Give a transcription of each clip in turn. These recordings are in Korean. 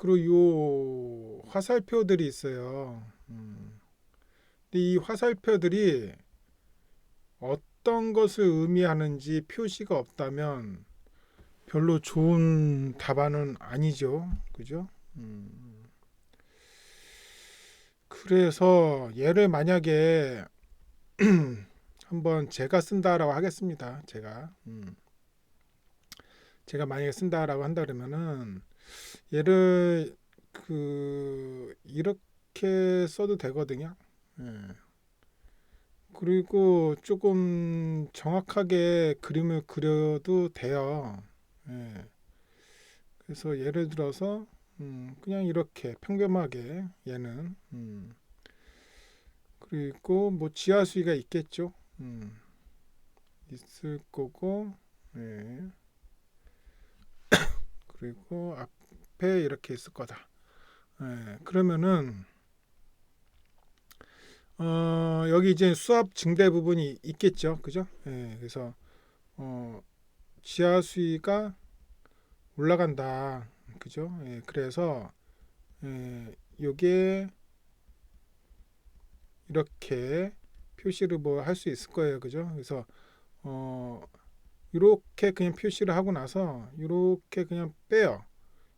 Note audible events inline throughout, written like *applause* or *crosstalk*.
그리고 요 화살표들이 있어요. 음. 근데 이 화살표들이 어떤 것을 의미하는지 표시가 없다면 별로 좋은 답안은 아니죠. 그죠? 음. 그래서 얘를 만약에 *clears throat* 한번 제가 쓴다라고 하겠습니다. 제가 음. 제가 만약에 쓴다라고 한다 그러면은 얘를 그 이렇게 써도 되거든요. 예. 그리고 조금 정확하게 그림을 그려도 돼요. 예. 그래서 예를 들어서 음, 그냥 이렇게 평범하게 얘는 음, 그리고 뭐 지하 수위가 있겠죠. 음, 있을 거고 예. 그리고 앞에 이렇게 있을 거다. 예, 그러면은 어, 여기 이제 수압 증대 부분이 있겠죠, 그죠? 예, 그래서 어, 지하 수위가 올라간다, 그죠? 예, 그래서 예, 요게 이렇게 표시를 뭐 할 수 있을 거예요, 그죠? 그래서 어, 이렇게 그냥 표시를 하고 나서 이렇게 그냥 빼요.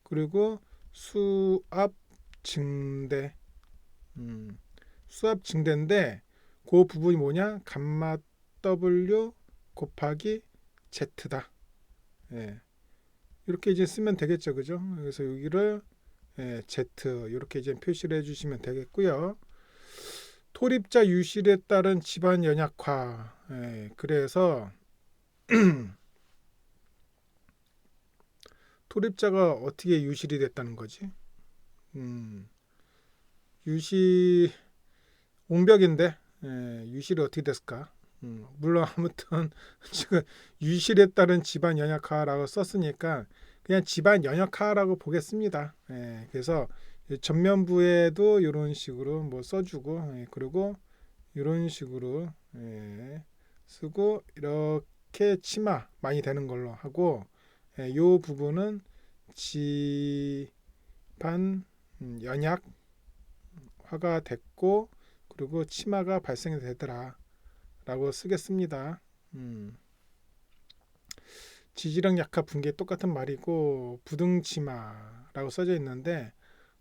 그리고 수압 증대, 음, 수압 증대인데 그 부분이 뭐냐? 감마 W 곱하기 Z다. 예. 이렇게 이제 쓰면 되겠죠, 그죠? 그래서 여기를 예, Z 이렇게 이제 표시를 해 주시면 되겠고요. 토립자 유실에 따른 집안 연약화. 예, 그래서 *clears throat* 토립자가 어떻게 유실이 됐다는 거지? 음, 유실 옹벽인데 예, 유실이 어떻게 됐을까? 음, 물론 아무튼 *laughs* 지금 유실에 따른 집안 연약화라고 썼으니까 그냥 집안 연약화라고 보겠습니다. 예, 그래서 전면부에도 이런 식으로 뭐 써주고 예, 그리고 이런 식으로 예, 쓰고 이렇게 치마 많이 되는 걸로 하고 예, 요 부분은 집안 음, 연약 화가 됐고 그리고 치마가 발생이 되더라 라고 쓰겠습니다. 음. 지지력 약화 붕괴 똑같은 말이고 부등치마라고 써져 있는데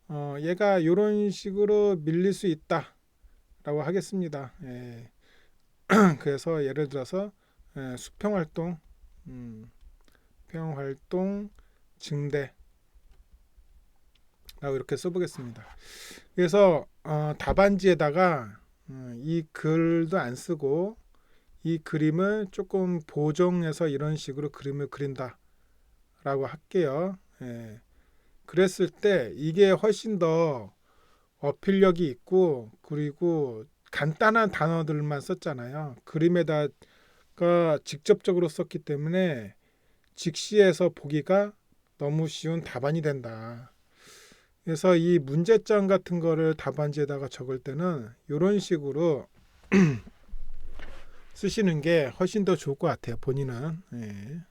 어, 얘가 이런 식으로 밀릴 수 있다 라고 하겠습니다. 예. *clears throat* 그래서 예를 들어서 예, 수평 활동 음, 수평활동 증대 라고 이렇게 써보겠습니다. 그래서 어, 답안지에다가 어, 이 글도 안 쓰고 이 그림을 조금 보정해서 이런 식으로 그림을 그린다 라고 할게요. 예. 그랬을 때 이게 훨씬 더 어필력이 있고 그리고 간단한 단어들만 썼잖아요. 그림에다 가 직접적으로 썼기 때문에 직시해서 보기가 너무 쉬운 답안이 된다. 그래서 이 문제점 같은 거를 답안지에다가 적을 때는 이런 식으로 *clears throat* 쓰시는 게 훨씬 더 좋을 것 같아요. 본인은. 예.